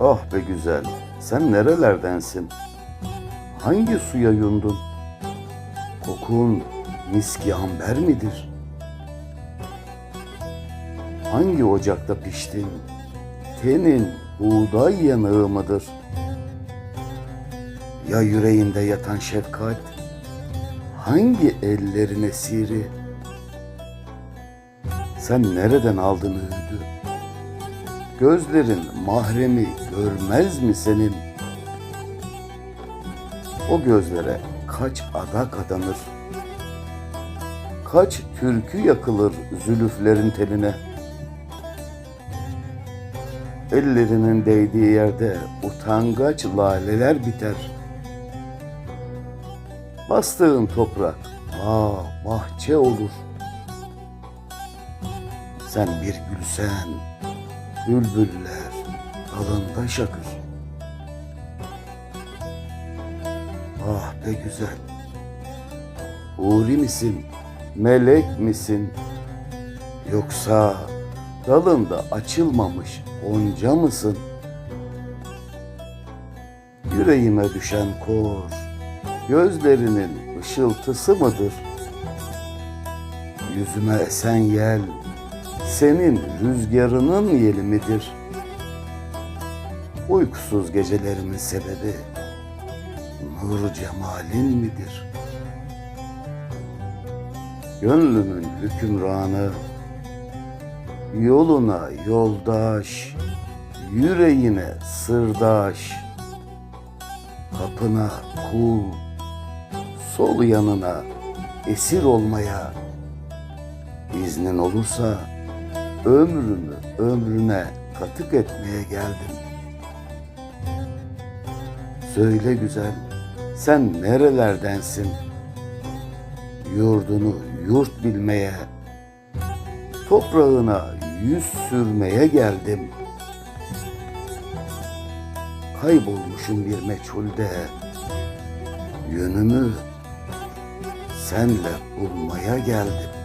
Ah be güzel, sen nerelerdensin? Hangi suya yundun? Kokun miski amber midir? Hangi ocakta piştin? Tenin buğday yanığı mıdır? Ya yüreğinde yatan şefkat? Hangi ellerin esiri? Sen nereden aldın öğüdü? Gözlerin mahremi görmez mi senin? O gözlere kaç adak adanır? Kaç türkü yakılır zülüflerin teline? Ellerinin değdiği yerde utangaç laleler biter. Bastığın toprak bağ, bahçe olur. Sen bir gülsen, bülbüller dalında şakır. Ah be güzel. Huri misin, melek misin? Yoksa dalında açılmamış onca mısın? Yüreğime düşen kor, gözlerinin ışıltısı mıdır? Yüzüme esen yel, senin rüzgarının yeli midir? Uykusuz gecelerimin sebebi nur cemalin midir? Gönlümün hükümranı, yoluna yoldaş, yüreğine sırdaş, kapına kul, sol yanına esir olmaya iznin olursa ömrümü ömrüne katık etmeye geldim. Söyle güzel, sen nerelerdensin? Yurdunu yurt bilmeye, toprağına yüz sürmeye geldim. Kaybolmuşum bir meçhulde, yönümü senle bulmaya geldim.